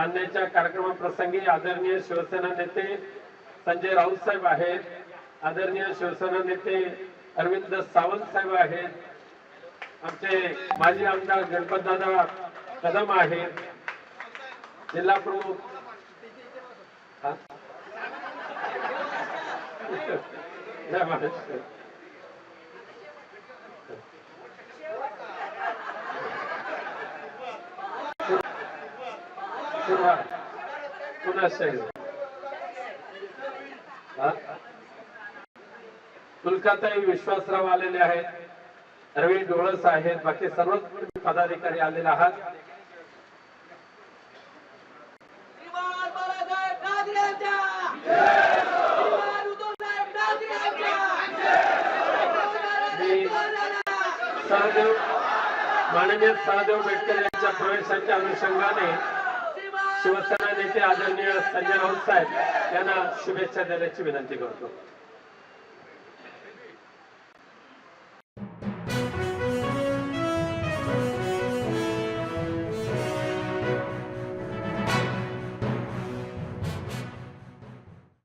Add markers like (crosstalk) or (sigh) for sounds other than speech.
मानण्याच्या कार्यक्रमाप्रसंगी आदरणीय शिवसेना नेते संजय राऊत साहेब आहेत आदरणीय शिवसेना नेते अरविंद सावंत साहेब आहेत आमचे माजी आमदार गणपतदादा कदम आहेत जिल्हा प्रमुख (laughs) पुन्हा पुन्हा शैल हा? विश्वासराव आलेले आहेत. रवी डोळस आहेत. बाकी सर्वच पदाधिकारी आलेले आहात. सहदेव माननीय सहदेव बेटकर यांच्या प्रवेशाच्या अनुषंगाने शिवसेना नेते आदरणीय संजय राऊत साहेब यांना शुभेच्छा देण्याची विनंती करतो.